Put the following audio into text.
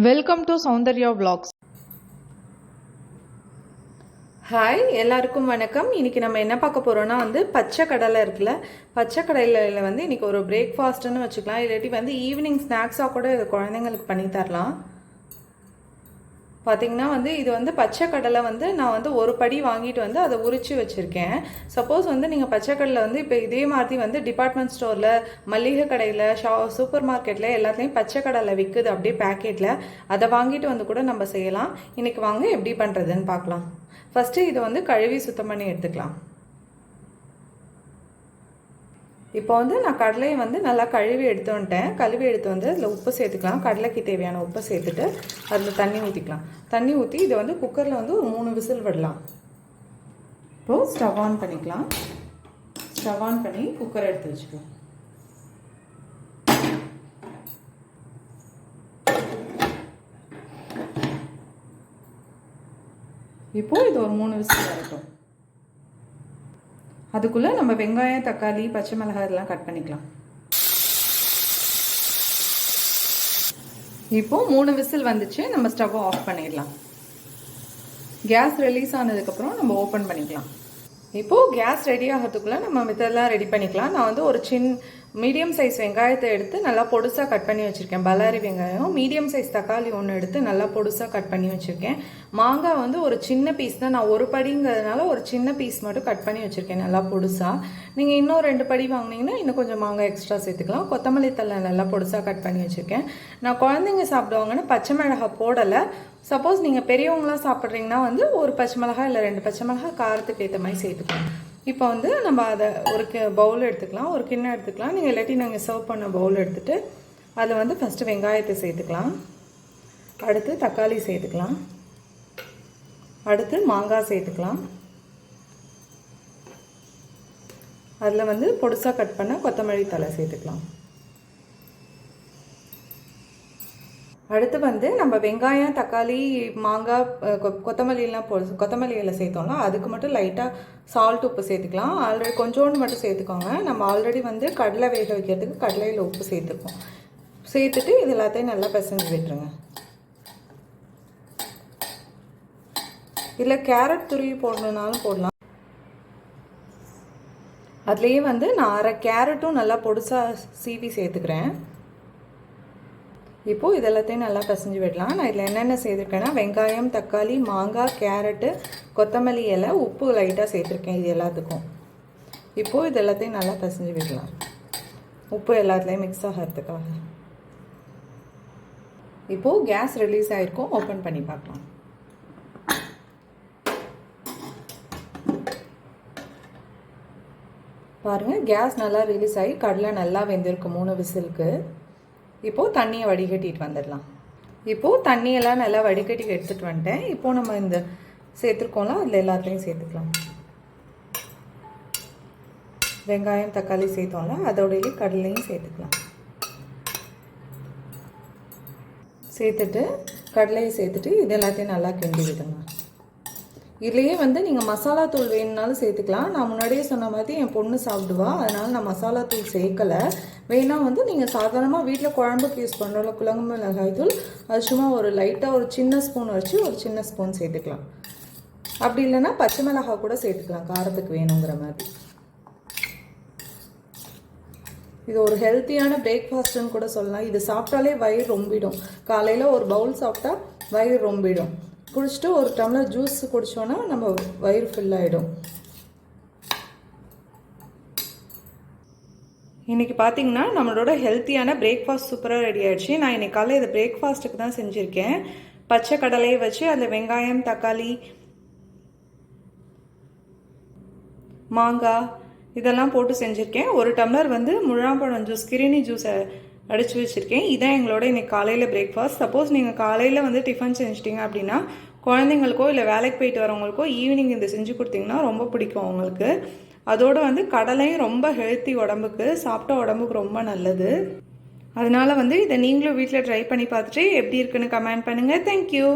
Welcome to Soundarya vlogs. Hi எல்லாருக்கும் வணக்கம். இன்னைக்கு நம்ம என்ன பார்க்க போகிறோன்னா வந்து பச்சை கடலை இருக்குல்ல பச்சை கடலையில் வந்து இன்னைக்கு ஒரு பிரேக்ஃபாஸ்ட்டுன்னு வச்சுக்கலாம். இல்லாட்டி வந்து ஈவினிங் ஸ்நாக்ஸாக கூட இது குழந்தைங்களுக்கு பண்ணி தரலாம். பார்த்தீங்கன்னா வந்து இது வந்து பச்சை கடலை வந்து நான் வந்து ஒரு படி வாங்கிட்டு வந்து அதை உரிச்சு வச்சுருக்கேன். சப்போஸ் வந்து நீங்கள் பச்சை கடலை வந்து இப்போ இதே மாதிரி வந்து டிபார்ட்மெண்ட் ஸ்டோரில் மளிகை கடையில் ஷா சூப்பர் மார்க்கெட்டில் எல்லாத்துலேயும் பச்சை கடலை விற்குது அப்படியே பேக்கெட்டில் அதை வாங்கிட்டு வந்து கூட நம்ம செய்யலாம். இன்றைக்கி வாங்க எப்படி பண்ணுறதுன்னு பார்க்கலாம். ஃபஸ்ட்டு இதை வந்து கழுவி சுத்தம் பண்ணி எடுத்துக்கலாம். இப்போ வந்து நான் கடலையை வந்து நல்லா கழுவி எடுத்து வந்துட்டேன். கழுவி எடுத்து வந்து அதில் உப்பு சேர்த்துக்கலாம். கடலைக்கு தேவையான உப்பை சேர்த்துட்டு அதில் தண்ணி ஊற்றிக்கலாம் தண்ணி ஊற்றி இதை வந்து குக்கரில் வந்து ஒரு மூணு விசில் விடலாம். இப்போது ஸ்டவ் ஆன் பண்ணிக்கலாம். ஸ்டவ் ஆன் பண்ணி குக்கர் எடுத்து வச்சுக்கலாம். இப்போது இது ஒரு மூணு விசில் வரட்டும். அதுக்குள்ளே நம்ம வெங்காயம் தக்காளி பச்சை மிளகாய் இதெல்லாம் கட் பண்ணிக்கலாம். இப்போ மூணு விசில் வந்துச்சு நம்ம ஸ்டவ் ஆஃப் பண்ணிடலாம். கேஸ் ரிலீஸ் ஆனதுக்கப்புறம் நம்ம ஓப்பன் பண்ணிக்கலாம். இப்போது கேஸ் ரெடி ஆகிறதுக்குள்ளே நம்ம மித்தெல்லாம் ரெடி பண்ணிக்கலாம். நான் வந்து ஒரு சின் மீடியம் சைஸ் வெங்காயத்தை எடுத்து நல்லா பொடுசாக கட் பண்ணி வச்சுருக்கேன். பல்லாரி வெங்காயம் மீடியம் சைஸ் தக்காளி ஒன்று எடுத்து நல்லா பொடுசாக கட் பண்ணி வச்சுருக்கேன். மாங்காய் வந்து ஒரு சின்ன பீஸ் தான். நான் ஒரு படிங்கிறதுனால ஒரு சின்ன பீஸ் மட்டும் கட் பண்ணி வச்சுருக்கேன் நல்லா பொடுசாக நீங்கள் இன்னும் ரெண்டு படி வாங்கினீங்கன்னா இன்னும் கொஞ்சம் மாங்காய் எக்ஸ்ட்ரா சேர்த்துக்கலாம். கொத்தமல்லி தலை நல்லா பொடுசாக கட் பண்ணி வச்சுருக்கேன். நான் குழந்தைங்க சாப்பிடுவாங்கன்னு பச்சை மிளகாய் போடலை. சப்போஸ் நீங்கள் பெரியவங்களாம் சாப்பிட்றீங்கன்னா வந்து ஒரு பச்சை மிளகாய் இல்லை ரெண்டு பச்சை மிளகாய் காரத்துக்கு ஏற்ற மாதிரி சேர்த்துக்கலாம். இப்போ வந்து நம்ம அதை ஒரு பவுல் எடுத்துக்கலாம் ஒரு கிண்ணம் எடுத்துக்கலாம். நீங்கள் இல்லாட்டி நாங்கள் சர்வ் பண்ண பவுல் எடுத்துகிட்டு அதில் வந்து ஃபஸ்ட்டு வெங்காயத்தை சேர்த்துக்கலாம். அடுத்து தக்காளி சேர்த்துக்கலாம். அடுத்து மாங்காய் சேர்த்துக்கலாம். அதில் வந்து பொடுசாக கட் பண்ண கொத்தமல்லி தலை சேர்த்துக்கலாம். அடுத்து வந்து நம்ம வெங்காயம் தக்காளி மாங்காய் கொ- கொத்தமல்லிலாம் போ கொத்தமல்லி இலை அதுக்கு மட்டும் லைட்டாக சால்ட் உப்பு சேர்த்துக்கலாம். ஆல்ரெடி கொஞ்சோண்டு மட்டும் சேர்த்துக்கோங்க. நம்ம ஆல்ரெடி வந்து கடலை வேக வைக்கிறதுக்கு கடலையில் உப்பு சேர்த்துருக்கோம் சேர்த்துட்டு இது எல்லாத்தையும் நல்லா பிசைஞ்சு விட்டுருங்க. இதில் கேரட் துருவி போடணுன்னாலும் போடலாம். அதுலேயே வந்து நான் அரை கேரட்டும் நல்லா பொடுசாக சீவி சேர்த்துக்கிறேன். இப்போது இது எல்லாத்தையும் நல்லா பிசைஞ்சு விடலாம். நான் இதில் என்னென்ன சேர்த்துருக்கேன்னா வெங்காயம் தக்காளி மாங்காய் கேரட்டு கொத்தமல்லி இலை உப்பு லைட்டாக சேர்த்துருக்கேன் இது எல்லாத்துக்கும். இப்போது இது எல்லாத்தையும் நல்லா பிசைஞ்சு விடலாம். உப்பு எல்லாத்துலேயும் மிக்ஸ் ஆகிறதுக்காக. இப்போது கேஸ் ரிலீஸ் ஆகிருக்கும் ஓப்பன் பண்ணி பார்க்கலாம். பாருங்கள் கேஸ் நல்லா ரிலீஸ் ஆகி கடலை நல்லா வெந்திருக்கு மூணு விசிலுக்கு. இப்போது தண்ணியை வடிகட்டிட்டு வந்துடலாம். இப்போது தண்ணியெல்லாம் நல்லா வடிகட்டி எடுத்துகிட்டு வந்துட்டேன். இப்போது நம்ம இந்த சேர்த்துருக்கோம்ல அதில் எல்லாத்தையும் சேர்த்துக்கலாம். வெங்காயம் தக்காளி சேர்த்தோம்ல அதோடய கடலையும் சேர்த்துக்கலாம். சேர்த்துட்டு கடலையை சேர்த்துட்டு இது எல்லாத்தையும் நல்லா கிண்டி விடுங்க இதுலேயே வந்து நீங்கள் மசாலா தூள் வேணும்னாலும் சேர்த்துக்கலாம். நான் முன்னாடியே சொன்ன மாதிரி என் பொண்ணு சாப்பிடுவா. அதனால் நான் மசாலா தூள் சேர்க்கலை. வேணால் வந்து நீங்கள் சாதாரணமாக வீட்டில் குழம்புக்கு யூஸ் பண்ணுறோம்ல குழம்பு மிளகாய் தூள் அது சும்மா ஒரு லைட்டாக ஒரு சின்ன ஸ்பூன் வச்சு ஒரு சின்ன ஸ்பூன் சேர்த்துக்கலாம். அப்படி இல்லைன்னா பச்சை மிளகாய் கூட சேர்த்துக்கலாம். காரத்துக்கு வேணுங்கிற மாதிரி. இது ஒரு ஹெல்த்தியான பிரேக்ஃபாஸ்ட்டுன்னு கூட சொல்லலாம். இது சாப்பிட்டாலே வயிறு ரொம்பிடும். காலையில் ஒரு பவுல் சாப்பிட்டா வயிறு ரொம்பிடும். குடிச்சிட்டு ஒரு டம்ளர் ஜூஸ் குடிச்சோன்னா நம்ம வயிறு ஃபில் ஆகிடும் இன்றைக்கி பார்த்தீங்கன்னா நம்மளோட ஹெல்த்தியான பிரேக்ஃபாஸ்ட் சூப்பராக ரெடி ஆயிடுச்சு. நான் இன்றைக்கி காலையில் இது பிரேக்ஃபாஸ்ட்டுக்கு தான் செஞ்சுருக்கேன். பச்சை கடலையை வச்சு அதில் வெங்காயம் தக்காளி மாங்காய் இதெல்லாம் போட்டு செஞ்சுருக்கேன். ஒரு டம்ளர் வந்து முழாம்பழம் ஜூஸ் கிரினி ஜூஸை அடித்து வச்சுருக்கேன். இதான் எங்களோட இன்றைக்கி காலையில் பிரேக்ஃபாஸ்ட் சப்போஸ் நீங்கள் காலையில் வந்து டிஃபன் செஞ்சிட்டிங்க அப்படின்னா குழந்தைங்களுக்கோ இல்லை வேலைக்கு போயிட்டு வரவங்களுக்கோ ஈவினிங் இதை செஞ்சு கொடுத்தீங்கன்னா ரொம்ப பிடிக்கும் அவங்களுக்கு. அதோடு வந்து கடலையும் ரொம்ப ஹெல்த்தி உடம்புக்கு சாப்பிட்ட உடம்புக்கு ரொம்ப நல்லது. அதனால வந்து இதை நீங்களும் வீட்டில் ட்ரை பண்ணி பார்த்துட்டு எப்படி இருக்குன்னு கமெண்ட் பண்ணுங்கள் தேங்க்யூ